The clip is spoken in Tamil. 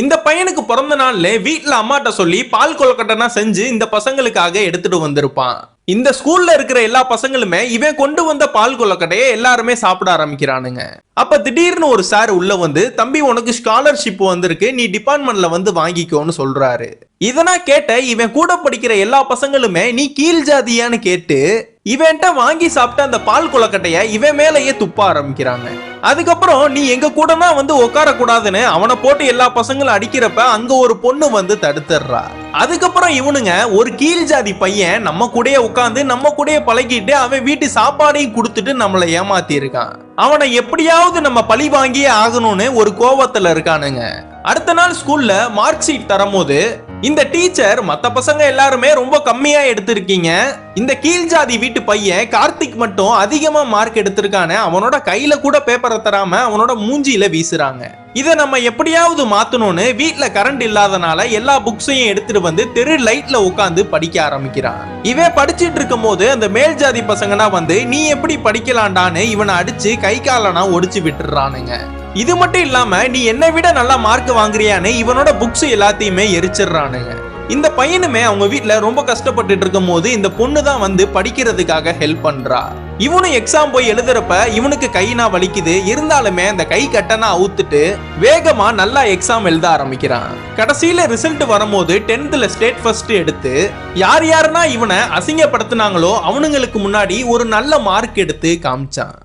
இந்த பையனுக்கு பிறந்த நாள்ல வீட்டுல அம்மாட்ட சொல்லி பால் கொலக்கட்டனா செஞ்சு இந்த பசங்களுக்காக எடுத்துட்டு வந்திருப்பான். இந்த ஸ்கூல்ல இருக்கிற எல்லா பசங்களுமே இவன் கொண்டு வந்த பால் கொலக்கட்டையை எல்லாருமே சாப்பிட ஆரம்பிக்கிறானுங்க. அப்ப திடீர்னு ஒரு சார் உள்ள வந்து தம்பி உனக்கு ஸ்காலர்ஷிப் வந்திருக்கு நீ டிபார்ட்மெண்ட்ல வந்து வாங்கிக்கோன்னு சொல்றாரு. இதனா கேட்ட இவன் கூட படிக்கிற எல்லா பசங்களுமே நீ கீழ் ஜாதியான்னு கேட்டு இவன்ட்ட வாங்கி சாப்பிட்ட அந்த பால் குளக்கட்டைய இவன் மேலேயே துப்ப ஆரம்பிக்கிறாங்க. அதுக்கப்புறம் நீ எங்க கூடனா வந்து உட்கார கூடாதுன்னு அவனை போட்டு எல்லா பசங்களும் அடிக்கிறப்ப அங்க ஒரு பொண்ணு வந்து தடுத்துடுறா. அதுக்கப்புறம் இவனுங்க ஒரு கீழ் ஜாதி பையன் நம்ம கூடயே உட்காந்து நம்ம கூடயே பழகிட்டு அவன் வீட்டு சாப்பாடையும் கொடுத்துட்டு நம்மளை ஏமாத்தி இருக்கான் அவனை எப்படியாவது நம்ம பழி வாங்கியே ஆகணும்னு ஒரு கோவத்துல இருக்கானுங்க. அடுத்த நாள் ஸ்கூல்ல மார்க் ஷீட் தரும்போது இந்த டீச்சர் மத்த பசங்க எல்லாருமே ரொம்ப கம்மியா எடுத்திருக்கீங்க இந்த கீழ் ஜாதி வீட்டு பையன் கார்த்திக் மட்டும் அதிகமா மார்க் எடுத்திருக்கானே அவனோட கையில கூட பேப்பரை தராம அவனோட மூஞ்சியில வீசுறாங்க. இதை நம்ம எப்படியாவது மாத்தணும்னு வீட்டில் கரண்ட் இல்லாதனால எல்லா புக்ஸையும் எடுத்துட்டு வந்து தெரு லைட்ல உட்காந்து படிக்க ஆரம்பிக்கிறான். இவன் படிச்சுட்டு இருக்கும் போது அந்த மேல் ஜாதி பசங்கனா வந்து நீ எப்படி படிக்கலாண்டான்னு இவனை அடிச்சு கை காலனா ஒடிச்சு விட்டுறானுங்க. இது மட்டும் இல்லாம நீ என்னை விட நல்லா மார்க் வாங்குறியான்னு இவனோட புக்ஸ் எல்லாத்தையுமே எரிச்சிடுறானுங்க. இந்த பையனுமே அவங்க வீட்டுல ரொம்ப கஷ்டப்பட்டுட்டு இருக்கும் போது இந்த பொண்ணு தான் வந்து படிக்கிறதுக்காக ஹெல்ப் பண்றா. இவனும் எக்ஸாம் போய் எழுதுறப்ப இவனுக்கு கைனா வலிக்குது. இருந்தாலுமே அந்த கை கட்டனா அவுத்துட்டு வேகமா நல்லா எக்ஸாம் எழுத ஆரம்பிக்கிறான். கடைசியில ரிசல்ட் வரும்போது டென்த்ல ஸ்டேட் ஃபர்ஸ்ட் எடுத்து யார் யாருன்னா இவனை அசிங்கப்படுத்துனாங்களோ அவனுங்களுக்கு முன்னாடி ஒரு நல்ல மார்க் எடுத்து காமிச்சான்.